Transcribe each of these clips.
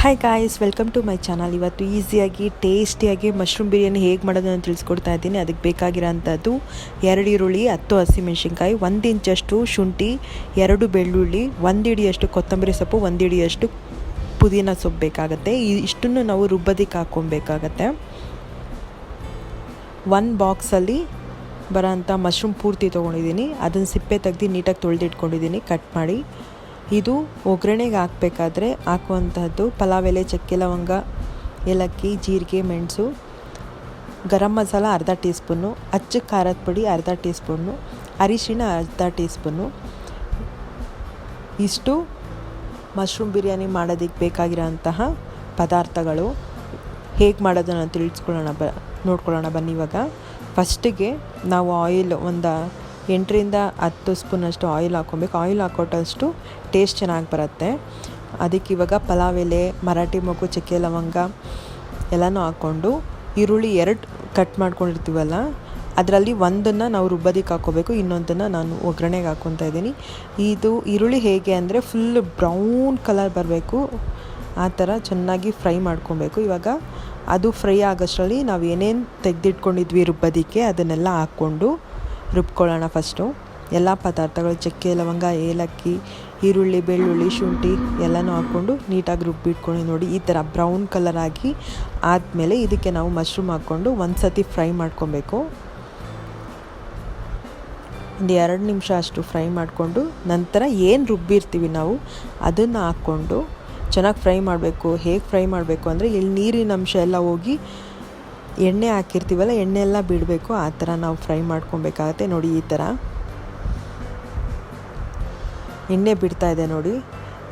Hi guys welcome to my channel ಇವತ್ತು ಈಸಿಯಾಗಿ ಟೇಸ್ಟಿಯಾಗಿ ಮಶ್ರೂಮ್ ಬಿರಿಯಾನಿ ಹೇಗೆ ಮಾಡೋದನ್ನು ತಿಳಿಸ್ಕೊಡ್ತಾ ಇದ್ದೀನಿ. ಅದಕ್ಕೆ ಬೇಕಾಗಿರೋಂಥದ್ದು ಎರಡು ಈರುಳ್ಳಿ, ಹತ್ತು ಹಸಿಮೆಣ್ಸಿನ್ಕಾಯಿ, ಒಂದು ಇಂಚಷ್ಟು ಶುಂಠಿ, ಎರಡು ಬೆಳ್ಳುಳ್ಳಿ, ಒಂದು ಇಡಿಯಷ್ಟು ಕೊತ್ತಂಬರಿ ಸೊಪ್ಪು, ಒಂದು ಇಡಿಯಷ್ಟು ಪುದೀನ ಸೊಪ್ಪು ಬೇಕಾಗುತ್ತೆ. ಇಷ್ಟನ್ನು ನಾವು ರುಬ್ಬದಿಕ್ಕೆ ಹಾಕ್ಕೊಬೇಕಾಗತ್ತೆ. ಒಂದು ಬಾಕ್ಸಲ್ಲಿ ಬರೋಂಥ ಮಶ್ರೂಮ್ ಪೂರ್ತಿ ತೊಗೊಂಡಿದ್ದೀನಿ. ಅದನ್ನು ಸಿಪ್ಪೆ ತೆಗ್ದು ನೀಟಾಗಿ ತೊಳೆದಿಟ್ಕೊಂಡಿದ್ದೀನಿ. ಕಟ್ ಮಾಡಿ. ಇದು ಒಗ್ಗರಣೆಗೆ ಹಾಕಬೇಕಾದ್ರೆ ಹಾಕುವಂತಹದ್ದು ಪಲಾವ್ ಎಲೆ, ಚಕ್ಕೆ ಲವಂಗ, ಏಲಕ್ಕಿ, ಜೀರಿಗೆ, ಮೆಣಸು, ಗರಂ ಮಸಾಲ ಅರ್ಧ ಟೀ ಸ್ಪೂನು ಅಚ್ಚ ಖಾರದ ಪುಡಿ ಅರ್ಧ ಟೀ ಸ್ಪೂನು ಅರಿಶಿಣ ಅರ್ಧ ಟೀ ಸ್ಪೂನು ಇಷ್ಟು ಮಶ್ರೂಮ್ ಬಿರಿಯಾನಿ ಮಾಡೋದಕ್ಕೆ ಬೇಕಾಗಿರೋಂತಹ ಪದಾರ್ಥಗಳು. ಹೇಗೆ ಮಾಡೋದನ್ನು ತಿಳಿಸ್ಕೊಳ್ಳೋಣ ಬ, ನೋಡ್ಕೊಳ್ಳೋಣ ಬನ್ನಿ ಇವಾಗ. ಫಸ್ಟಿಗೆ ನಾವು ಆಯಿಲ್ ಒಂದು ಎಂಟರಿಂದ ಹತ್ತು ಸ್ಪೂನಷ್ಟು ಆಯಿಲ್ ಹಾಕ್ಕೊಬೇಕು. ಆಯಿಲ್ ಹಾಕೊಟ್ಟಷ್ಟು ಟೇಸ್ಟ್ ಚೆನ್ನಾಗಿ ಬರುತ್ತೆ. ಅದಕ್ಕೆ ಇವಾಗ ಪಲಾವ್ ಎಲೆ, ಮರಾಠಿ ಮೊಗ್ಗು, ಚಕ್ಕೆ ಲವಂಗ ಎಲ್ಲನೂ ಹಾಕ್ಕೊಂಡು ಈರುಳ್ಳಿ ಎರಡು ಕಟ್ ಮಾಡ್ಕೊಂಡಿರ್ತೀವಲ್ಲ, ಅದರಲ್ಲಿ ಒಂದನ್ನು ನಾವು ರುಬ್ಬದಿಕ್ಕೆ ಹಾಕ್ಕೋಬೇಕು, ಇನ್ನೊಂದನ್ನು ನಾನು ಒಗ್ಗರಣೆಗೆ ಹಾಕ್ಕೊತಾ ಇದ್ದೀನಿ. ಇದು ಈರುಳ್ಳಿ ಹೇಗೆ ಅಂದರೆ ಫುಲ್ ಬ್ರೌನ್ ಕಲರ್ ಬರಬೇಕು. ಆ ಥರ ಚೆನ್ನಾಗಿ ಫ್ರೈ ಮಾಡ್ಕೊಬೇಕು. ಇವಾಗ ಅದು ಫ್ರೈ ಆಗೋಷ್ಟರಲ್ಲಿ ನಾವು ಏನೇನು ತೆಗೆದಿಟ್ಕೊಂಡಿದ್ವಿ ರುಬ್ಬದಿಕ್ಕೆ ಅದನ್ನೆಲ್ಲ ಹಾಕ್ಕೊಂಡು ರುಬ್ಕೊಳ್ಳೋಣ ಫಸ್ಟು. ಎಲ್ಲ ಪದಾರ್ಥಗಳು, ಚಕ್ಕೆ, ಲವಂಗ, ಏಲಕ್ಕಿ, ಈರುಳ್ಳಿ, ಬೆಳ್ಳುಳ್ಳಿ, ಶುಂಠಿ ಎಲ್ಲನೂ ಹಾಕ್ಕೊಂಡು ನೀಟಾಗಿ ರುಬ್ಬಿಟ್ಕೊಂಡು ನೋಡಿ. ಈ ಥರ ಬ್ರೌನ್ ಕಲರ್ ಆಗಿ ಆದಮೇಲೆ ಇದಕ್ಕೆ ನಾವು ಮಶ್ರೂಮ್ ಹಾಕ್ಕೊಂಡು ಒಂದು ಸತಿ ಫ್ರೈ ಮಾಡ್ಕೊಬೇಕು. ಒಂದು ಎರಡು ನಿಮಿಷ ಅಷ್ಟು ಫ್ರೈ ಮಾಡಿಕೊಂಡು ನಂತರ ಏನು ರುಬ್ಬಿರ್ತೀವಿ ನಾವು ಅದನ್ನು ಹಾಕ್ಕೊಂಡು ಚೆನ್ನಾಗಿ ಫ್ರೈ ಮಾಡಬೇಕು. ಹೇಗೆ ಫ್ರೈ ಮಾಡಬೇಕು ಅಂದರೆ ಇಲ್ಲಿ ನೀರಿನ ಅಂಶ ಎಲ್ಲ ಹೋಗಿ ಎಣ್ಣೆ ಹಾಕಿರ್ತೀವಲ್ಲ ಎಣ್ಣೆ ಎಲ್ಲ ಬಿಡಬೇಕು, ಆ ಥರ ನಾವು ಫ್ರೈ ಮಾಡ್ಕೊಬೇಕಾಗತ್ತೆ ನೋಡಿ ಈ ಥರ. ಎಣ್ಣೆ ಬಿಡ್ತಾ ಇದೆ ನೋಡಿ.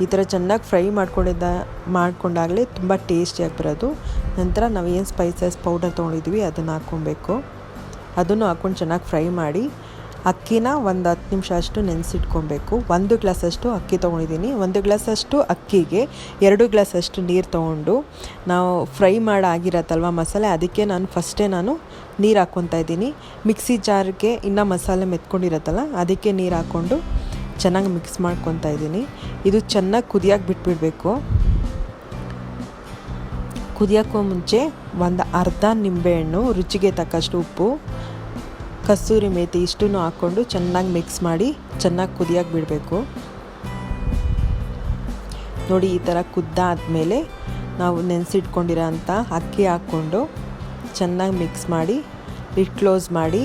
ಈ ಥರ ಚೆನ್ನಾಗಿ ಫ್ರೈ ಮಾಡ್ಕೊಂಡಿದ್ದ, ಮಾಡ್ಕೊಂಡಾಗಲೇ ತುಂಬ ಟೇಸ್ಟಿಯಾಗಿ ಬರೋದು. ನಂತರ ನಾವು ಏನು ಸ್ಪೈಸಸ್ ಪೌಡರ್ ತೊಗೊಂಡಿದ್ವಿ ಅದನ್ನು ಹಾಕ್ಕೊಬೇಕು. ಅದನ್ನು ಹಾಕ್ಕೊಂಡು ಚೆನ್ನಾಗಿ ಫ್ರೈ ಮಾಡಿ ಅಕ್ಕಿನ ಒಂದು ಹತ್ತು ನಿಮಿಷ ಅಷ್ಟು ನೆನೆಸಿಟ್ಕೊಬೇಕು. ಒಂದು ಗ್ಲಾಸಷ್ಟು ಅಕ್ಕಿ ತೊಗೊಂಡಿದ್ದೀನಿ. ಒಂದು ಗ್ಲಾಸಷ್ಟು ಅಕ್ಕಿಗೆ, ಎರಡು ಗ್ಲಾಸಷ್ಟು ನೀರು ತೊಗೊಂಡು ನಾವು ಫ್ರೈ ಮಾಡಾಗಿರತ್ತಲ್ವ ಮಸಾಲೆ, ಅದಕ್ಕೆ ನಾನು ಫಸ್ಟೇ ನಾನು ನೀರು ಹಾಕ್ಕೊತಾ ಇದ್ದೀನಿ. ಮಿಕ್ಸಿ ಜಾರ್ಗೆ ಇನ್ನೂ ಮಸಾಲೆ ಮೆತ್ಕೊಂಡಿರತ್ತಲ್ಲ, ಅದಕ್ಕೆ ನೀರು ಹಾಕ್ಕೊಂಡು ಚೆನ್ನಾಗಿ ಮಿಕ್ಸ್ ಮಾಡ್ಕೊತಾ ಇದ್ದೀನಿ. ಇದು ಚೆನ್ನಾಗಿ ಕುದಿಯಾಗಿ ಬಿಟ್ಬಿಡಬೇಕು. ಕುದಿಯೋಕ್ಕೂ ಮುಂಚೆ ಒಂದು ಅರ್ಧ ನಿಂಬೆಹಣ್ಣು ರುಚಿಗೆ ತಕ್ಕಷ್ಟು ಉಪ್ಪು ಕಸ್ತೂರಿ ಮೇಥಿ ಇಷ್ಟನ್ನು ಹಾಕ್ಕೊಂಡು ಚೆನ್ನಾಗಿ ಮಿಕ್ಸ್ ಮಾಡಿ ಚೆನ್ನಾಗಿ ಕುದಿಯಾಗಿ ಬಿಡಬೇಕು. ನೋಡಿ, ಈ ಥರ ಕುದ್ದಾದ್ಮೇಲೆ ನಾವು ನೆನೆಸಿಟ್ಕೊಂಡಿರೋ ಅಂಥ ಅಕ್ಕಿ ಹಾಕ್ಕೊಂಡು ಚೆನ್ನಾಗಿ ಮಿಕ್ಸ್ ಮಾಡಿ ಇಟ್ ಕ್ಲೋಸ್ ಮಾಡಿ,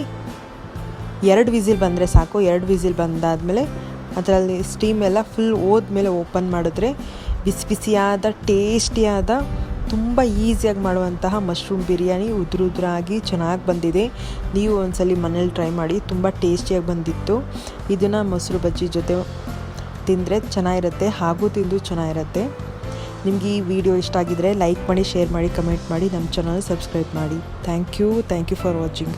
ಎರಡು ವಿಸಿಲ್ ಬಂದರೆ ಸಾಕು. ಎರಡು ವಿಸಿಲ್ ಬಂದಾದಮೇಲೆ ಅದರಲ್ಲಿ ಸ್ಟೀಮ್ ಎಲ್ಲ ಫುಲ್ ಹೋದ್ಮೇಲೆ ಓಪನ್ ಮಾಡಿದ್ರೆ ಬಿಸಿ ಬಿಸಿಯಾದ ಟೇಸ್ಟಿಯಾದ ತುಂಬ ಈಸಿಯಾಗಿ ಮಾಡುವಂತಹ ಮಶ್ರೂಮ್ ಬಿರಿಯಾನಿ ಉದುರು ಉದುರಾಗಿ ಚೆನ್ನಾಗಿ ಬಂದಿದೆ. ನೀವು ಒಂದ್ಸಲಿ ಮನೇಲಿ ಟ್ರೈ ಮಾಡಿ, ತುಂಬ ಟೇಸ್ಟಿಯಾಗಿ ಬಂದಿತ್ತು. ಇದನ್ನು ಮೊಸರು ಬಜ್ಜಿ ಜೊತೆ ತಿಂದರೆ ಚೆನ್ನಾಗಿರುತ್ತೆ, ಹಾಗೂ ತಿಂದು ಚೆನ್ನಾಗಿರುತ್ತೆ. ನಿಮಗೆ ಈ ವಿಡಿಯೋ ಇಷ್ಟ ಆಗಿದರೆ ಲೈಕ್ ಮಾಡಿ, ಶೇರ್ ಮಾಡಿ, ಕಮೆಂಟ್ ಮಾಡಿ, ನಮ್ಮ ಚಾನಲ್ ಸಬ್ಸ್ಕ್ರೈಬ್ ಮಾಡಿ. Thank you thank you for watching.